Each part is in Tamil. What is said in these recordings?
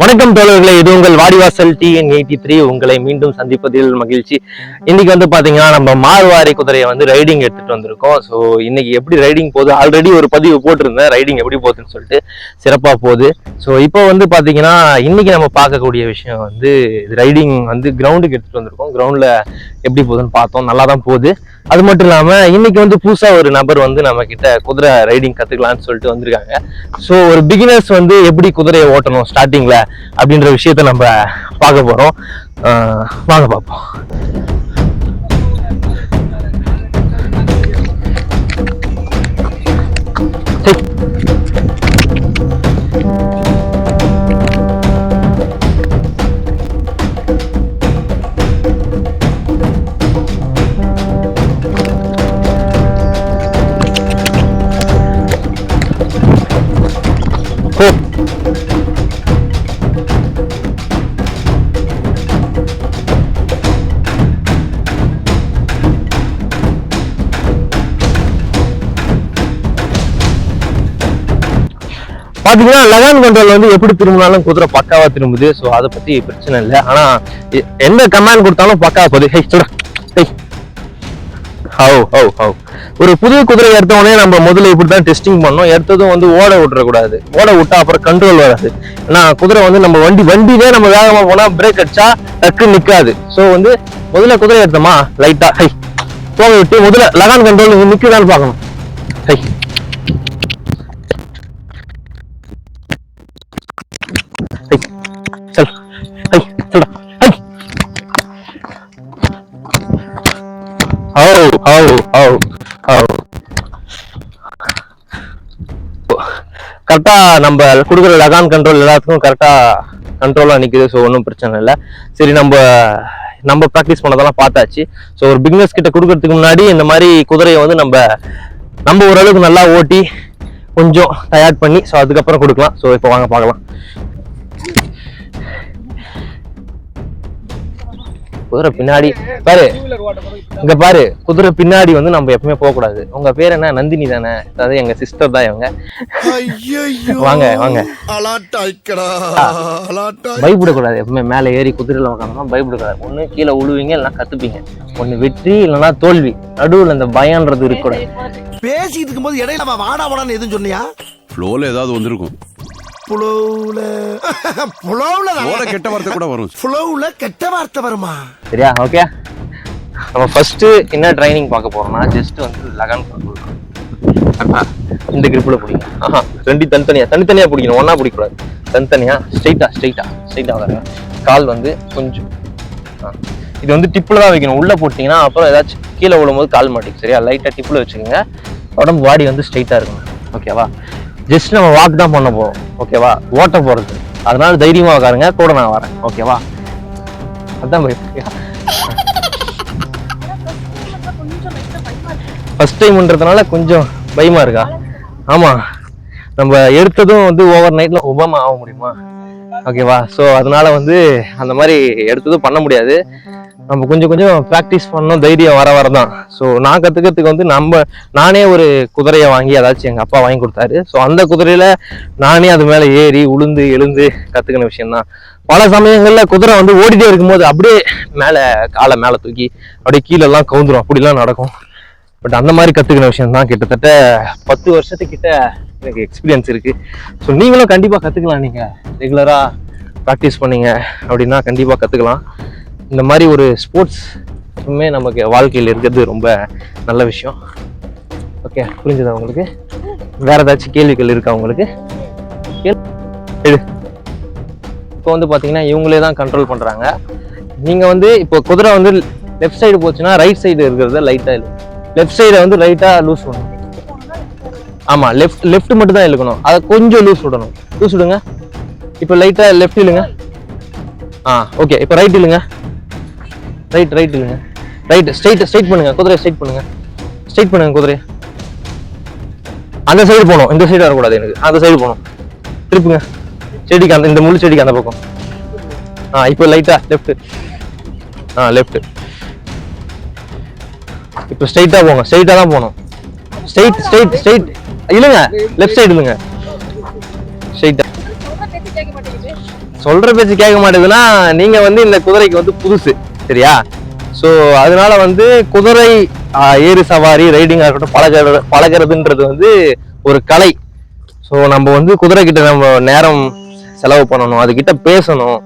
வணக்கம் தோழர்களே இது உங்கள் வாடிவாசல் டிஎன் எயிட்டி த்ரீ உங்களை மீண்டும் சந்திப்பதில் மகிழ்ச்சி. இன்னைக்கு வந்து பாத்தீங்கன்னா நம்ம மார்வாரி குதிரையை வந்து ரைடிங் எடுத்துட்டு வந்திருக்கோம். ஸோ இன்னைக்கு எப்படி ரைடிங் போகுது? ஆல்ரெடி ஒரு பதிவு போட்டிருந்தேன். ரைடிங் எப்படி போகுதுன்னு சொல்லிட்டு சிறப்பாக போகுது. ஸோ இப்போ வந்து பாத்தீங்கன்னா இன்னைக்கு நம்ம பார்க்கக்கூடிய விஷயம் வந்து ரைடிங் வந்து கிரவுண்டுக்கு எடுத்துட்டு வந்திருக்கோம். கிரவுண்ட்ல எப்படி போகுதுன்னு பார்த்தோம். நல்லா தான் போகுது. அது மட்டும் இல்லாம இன்னைக்கு வந்து புதுசா ஒரு நபர் வந்து நம்ம கிட்ட குதிரை ரைடிங் கத்துக்கலாம்னு சொல்லிட்டு வந்திருக்காங்க. ஸோ ஒரு பிகினர்ஸ் வந்து எப்படி குதிரையை ஓட்டணும் ஸ்டார்டிங்ல அப்படின்ற விஷயத்த நம்ம பார்க்க போறோம். ஆஹ் வாங்க பார்ப்போம். பார்த்தீங்கன்னா லகான் கண்ட்ரோல் வந்து எப்படி திரும்பினாலும் குதிரை பக்காவா திரும்புது. ஸோ அதை பத்தி பிரச்சனை இல்லை. ஆனா எந்த கமாண்ட் கொடுத்தாலும் பக்காவாக போகுது. ஹே சொல்ற. ஹே. How how how. ஒரு புது குதிரை எடுத்தவொடனே நம்ம முதல்ல இப்படி தான் டெஸ்டிங் பண்ணோம் எடுத்ததும் வந்து ஓட விட்டுறக்கூடாது. ஓட விட்டா அப்புறம் கண்ட்ரோல் வராது. ஏன்னா குதிரை வந்து நம்ம வண்டி வண்டியிலே நம்ம வேகமாக போனால் பிரேக் அடிச்சா டக்கு நிற்காது ஸோ வந்து முதல்ல குதிரை எடுத்தோமா? லைட்டா ஹை. போக விட்டு முதல்ல லகான் கண்ட்ரோல் நிற்குதான்னு பார்க்கணும். ஹை. செல் ஐ செல்டா ஐ ஆவ் ஆவ் நம்ம கொடுக்குற லகான் கண்ட்ரோல் எல்லாத்துக்கும் கரெக்டாக கண்ட்ரோலாக நிற்கிது ஸோ ஒன்றும் பிரச்சனை இல்லை. சரி நம்ம நம்ம ப்ராக்டிஸ் பண்ணதெல்லாம் பார்த்தாச்சு. ஸோ ஒரு பிக்னஸ் கிட்ட கொடுக்கறதுக்கு முன்னாடி இந்த மாதிரி குதிரையை வந்து நம்ம நம்ம ஓரளவுக்கு நல்லா ஓட்டி கொஞ்சம் தயார் பண்ணி ஸோ அதுக்கப்புறம் கொடுக்கலாம். ஸோ இப்போ வாங்க பார்க்கலாம். குதிரை பின்னாடி பாரு. இங்க பாரு குதிரை பின்னாடி வந்து நம்ம எப்பவுமே போக கூடாது உங்க பேர் என்ன? நந்தினி தானே? அதாவது எங்க சிஸ்டர் தான் இவங்க. வாங்க, வாங்க. பயப்படக்கூடாது எப்பவுமே. மேலே ஏறி குதிரையில உட்காந்தோம்னா பயப்படக்கூடாது. ஒண்ணு கீழே உழுவீங்க இல்லைன்னா கத்துப்பீங்க. ஒண்ணு வெற்றி இல்லைன்னா தோல்வி. நடுவுல இந்த பயம்ன்றது இருக்கக்கூடாது. பேசிட்டு இருக்கும்போது இடையில வாடா வாடான்னு எதுவும் சொன்னியா? ஃப்ளோல ஏதாவது வந்திருக்கும். புலவுல. புலவுல ஃப்ளோல கெட்ட வார்த்தை கூட வரும். புலவுல கெட்ட வார்த்தை வருமா? சரியா? ஓகே நம்ம ஃபர்ஸ்ட் என்ன ட்ரைனிங் பார்க்க போறோம்னா ஜஸ்ட் வந்து லகன் கண்ட்ரோல் இந்த கிரிப்பில் பிடிக்கும் ஆஹா ரெண்டு தனித்தனியா தனித்தனியா பிடிக்கணும். ஒண்ணா பிடிக்கக்கூடாது. தனித்தனியா ஸ்ட்ரைட்டா ஸ்ட்ரைட்டா ஸ்ட்ரைட்டா வராங்க கால் வந்து கொஞ்சம் ஆ. இது வந்து டிப்பில் தான் வைக்கணும். உள்ள போட்டிங்கன்னா அப்புறம் ஏதாச்சும் கீழே விழும்போது கால் மாட்டிக்கும். சரியா? லைட்டாக டிப்பில் வச்சுக்கோங்க. உடம்பு பாடி வந்து ஸ்ட்ரைட்டாக இருக்கணும். ஓகேவா ஜஸ்ட் நம்ம வாக் தான் பண்ண போறோம். ஓகேவா ஓட்ட போறது. அதனால தைரியமா உட்காருங்க கூட நான் வரேன். ஓகேவா அதான் ஃபஸ்ட் ஃபர்ஸ்ட் டைம்ன்றதுனால கொஞ்சம் பயமா இருக்கா? ஆமா. நம்ம எடுத்ததும் வந்து ஓவர் நைட்ல ஒபாமா ஆக முடியுமா? ஓகேவா ஸோ அதனால வந்து அந்த மாதிரி எடுத்ததும் பண்ண முடியாது. நம்ம கொஞ்சம் கொஞ்சம் ப்ராக்டிஸ் பண்ணணும் தைரியம் வர வர தான் ஸோ நான் கற்றுக்கிறதுக்கு வந்து நம்ம நானே ஒரு குதிரையை வாங்கி அதாச்சும் எங்கள் அப்பா வாங்கி கொடுத்தாரு. ஸோ அந்த குதிரையில் நானே அது மேலே ஏறி உளுந்து எழுந்து கற்றுக்கின விஷயம்தான். பல சமயங்களில் குதிரை வந்து ஓடிட்டே இருக்கும்போது அப்படியே மேலே காலை மேலே தூக்கி அப்படியே கீழெல்லாம் கவுந்துரும். அப்படிலாம் நடக்கும். பட் அந்த மாதிரி கற்றுக்கின விஷயம் தான் கிட்டத்தட்ட பத்து வருஷத்துக்கிட்ட எனக்கு எக்ஸ்பீரியன்ஸ் இருக்குது ஸோ நீங்களும் கண்டிப்பாக கற்றுக்கலாம் நீங்கள் ரெகுலராக ப்ராக்டிஸ் பண்ணீங்க அப்படின்னா கண்டிப்பாக கற்றுக்கலாம் இந்த மாதிரி ஒரு ஸ்போர்ட்ஸுமே நமக்கு வாழ்க்கையில் இருக்கிறது ரொம்ப நல்ல விஷயம். ஓகே புரிஞ்சுதா உங்களுக்கு? வேற ஏதாச்சும் கேள்விகள் இருக்கா உங்களுக்கு? எடு. இப்போ வந்து பார்த்தீங்கன்னா இவங்களே தான் கண்ட்ரோல் பண்ணுறாங்க நீங்கள் வந்து இப்போ குதிரை வந்து லெஃப்ட் சைடு போச்சுன்னா ரைட் சைடு இருக்கிறத லைட்டாக இழு லெஃப்ட் சைடை வந்து லைட்டாக லூஸ் பண்ணணும். ஆமாம் லெஃப்ட் லெஃப்ட் மட்டும் தான் இழுக்கணும். அதை கொஞ்சம் லூஸ் விடணும். லூஸ் விடுங்க. இப்போ லைட்டாக லெஃப்ட் இழுங்க. ஆ ஓகே இப்போ ரைட் இழுங்க. ரைட் ரைட் இழுங்க ரைட் ஸ்ட்ரைட் ஸ்ட்ரைட் பண்ணுங்க. குதிரையை ஸ்ட்ரைட் பண்ணுங்க. ஸ்ட்ரைட் பண்ணுங்க குதிரையை. அந்த சைடு போகணும். இந்த சைடு வரக்கூடாது எனக்கு. அந்த சைடு போகணும். திருப்புங்க. செடிக்கு அந்த இந்த முள்ளு செடிக்கு அந்த பக்கம். ஆ இப்போ லைட்டா லெஃப்ட் ஆ லெஃப்ட் இப்போ ஸ்ட்ரைட்டா போங்க ஸ்ட்ரைட்டா தான் போகணும். ஸ்ட்ரைட் ஸ்ட்ரைட் ஸ்ட்ரைட் இழுங்க லெஃப்ட் சைடு இழுங்க ஸ்ட்ரைட்டா சொல்ற பேச்சு கேட்க மாட்டேதுன்னா நீங்க வந்து இந்த குதிரைக்கு வந்து புதுசு. சரியா? ஸோ அதனால வந்து குதிரை ஏறு சவாரி ரைடிங்காக இருக்கட்டும் பழகிற பழகிறதுன்றது வந்து ஒரு கலை. ஸோ நம்ம வந்து குதிரை கிட்ட நம்ம நேரம் செலவு பண்ணணும் அதுகிட்ட பேசணும்.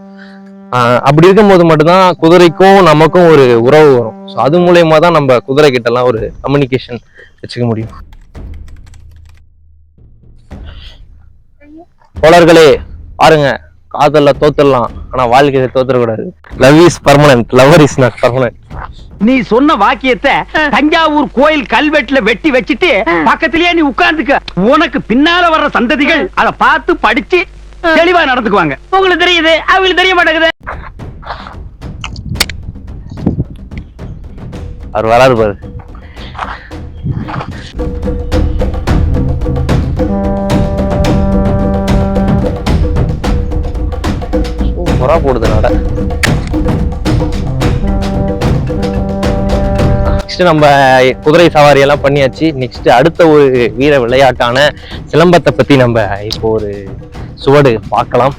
அப்படி இருக்கும்போது மட்டும்தான் குதிரைக்கும் நமக்கும் ஒரு உறவு வரும். ஸோ அது மூலயமா தான் நம்ம குதிரை கிட்டலாம் ஒரு கம்யூனிகேஷன் வச்சுக்க முடியும். தோழர்களே பாருங்க. காதல்ல தோத்துடலாம். ஆனா வாழ்க்கையில தோத்துடக்கூடாது. Love is permanent lover is not permanent நீ சொன்ன வாக்கியத்தை தஞ்சாவூர் கோயில் கல்வெட்டுல வெட்டி வச்சிட்டு பக்கத்திலேயே நீ உட்கார்ந்துக்க. உனக்கு பின்னால வர்ற சந்ததிகள் அத பார்த்து படிச்சு தெளிவா நடந்துக்குவாங்க. உங்களுக்கு தெரியுது. அவங்களுக்கு தெரிய மாட்டேங்குது. அவர் வராரு பாரு. சூப்பரா போடுது நட. நெக்ஸ்ட் நம்ம குதிரை சவாரி எல்லாம் பண்ணியாச்சு. நெக்ஸ்ட் அடுத்த ஒரு வீர விளையாட்டான சிலம்பத்தை பத்தி நம்ம இப்போ ஒரு சுவடு பார்க்கலாம்.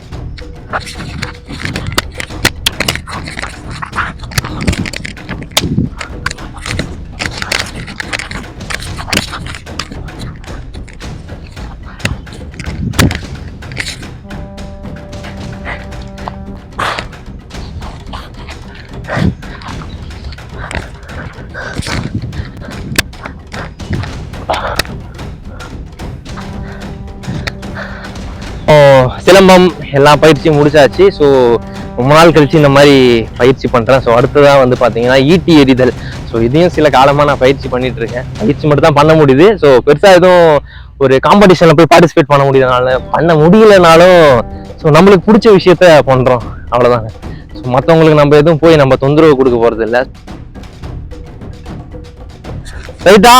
சிலம்பம் எல்லா பயிற்சியும் முடிச்சாச்சு. ஸோ ரொம்ப நாள் கழிச்சு இந்த மாதிரி பயிற்சி பண்ணுறேன் ஸோ அடுத்ததான் வந்து பார்த்தீங்கன்னா ஈட்டி எறிதல். ஸோ இதையும் சில காலமாக நான் பயிற்சி பண்ணிட்டு இருக்கேன் பயிற்சி மட்டும் தான் பண்ண முடியுது. ஸோ பெருசாக எதுவும் ஒரு காம்படிஷன்ல போய் பார்ட்டிசிபேட் பண்ண முடியலனால பண்ண முடியலனாலும் ஸோ நம்மளுக்கு பிடிச்ச விஷயத்த பண்ணுறோம் அவ்வளோதாங்க ஸோ மற்றவங்களுக்கு நம்ம எதுவும் போய் நம்ம தொந்தரவு கொடுக்க போகிறது இல்லை ரைட்டா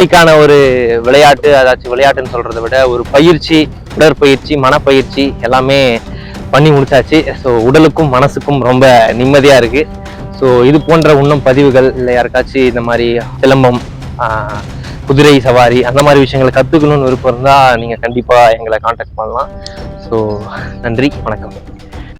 இன்னைக்கான ஒரு விளையாட்டு அதாச்சும் விளையாட்டுன்னு சொல்றதை விட ஒரு பயிற்சி உடற்பயிற்சி மனப்பயிற்சி எல்லாமே பண்ணி முடிச்சாச்சு. ஸோ உடலுக்கும் மனசுக்கும் ரொம்ப நிம்மதியா இருக்கு. ஸோ இது போன்ற இன்னும் பதிவுகள் இல்லை யாருக்காச்சும் இந்த மாதிரி சிலம்பம் குதிரை சவாரி அந்த மாதிரி விஷயங்களை கற்றுக்கணும்னு விருப்பம் இருந்தால் நீங்கள் கண்டிப்பாக எங்களை காண்டாக்ட் பண்ணலாம். ஸோ நன்றி வணக்கம்.